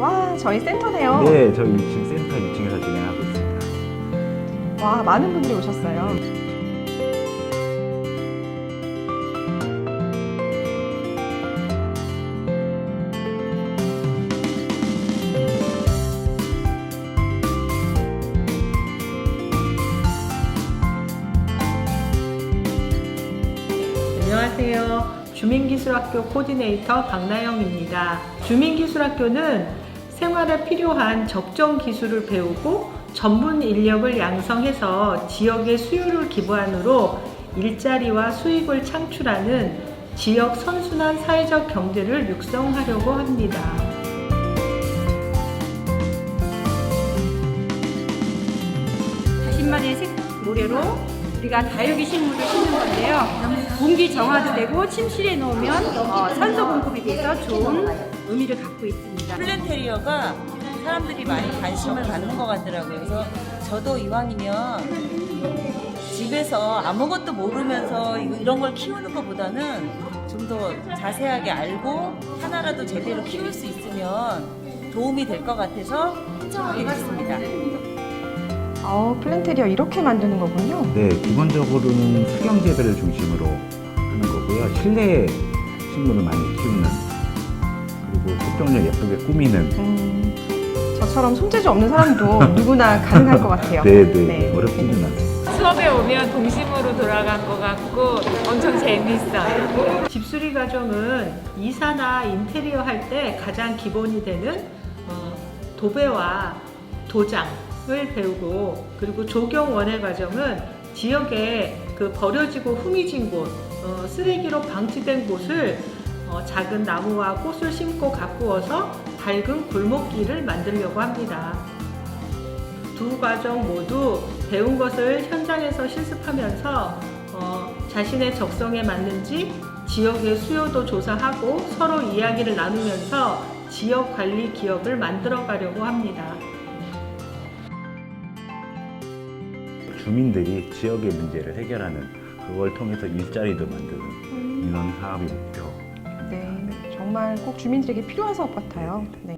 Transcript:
와, 저희 센터네요. 네, 저희 지금 센터 2층에서 진행하고 있습니다. 와, 많은 분들이 오셨어요. 안녕하세요. 주민기술학교 코디네이터 박나영입니다. 주민기술학교는 생활에 필요한 적정 기술을 배우고 전문 인력을 양성해서 지역의 수요를 기반으로 일자리와 수익을 창출하는 지역 선순환 사회적 경제를 육성하려고 합니다. 40마리의 색 모래로 우리가 다육이 식물을 심는 건데요. 공기 정화도 되고 침실에 놓으면 어, 산소 공급이 돼서 좋은 의미를 갖고 있습니다. 플랜테리어가 사람들이 많이 관심을 갖는 것 같더라고요. 그래서 저도 이왕이면 집에서 아무것도 모르면서 이- 이런 걸 키우는 것보다는 좀 더 자세하게 알고 하나라도 제대로 키울 수 있으면 도움이 될 것 같아서 신청하게 됐습니다. 어, 플랜테리어 이렇게 만드는 거군요. 네, 기본적으로는 수경 재배를 중심으로 하는 거고요. 실내 식물을 많이 키우는 그리고 꽃종을 예쁘게 꾸미는 음, 저처럼 손재주 없는 사람도 누구나 가능할 것 같아요. 네, 네, 네. 어렵지는 않아요. 수업에 오면 동심으로 돌아간 것 같고 엄청 재밌어요. 집수리 과정은 이사나 인테리어 할 때 가장 기본이 되는 어, 도배와 도장 을 배우고 그리고 조경 원해 과정은 지역에 그 버려지고 후미진 곳, 어, 쓰레기로 방치된 곳을 어, 작은 나무와 꽃을 심고 가꾸어서 밝은 골목길을 만들려고 합니다. 두 과정 모두 배운 것을 현장에서 실습하면서 어, 자신의 적성에 맞는지 지역의 수요도 조사하고 서로 이야기를 나누면서 지역 관리 기업을 만들어 가려고 합니다. 주민들이 지역의 문제를 해결하는 그걸 통해서 일자리도 만드는 이런 사업이 목표. 네, 정말 꼭 주민들에게 필요한 사업 같아요. 네.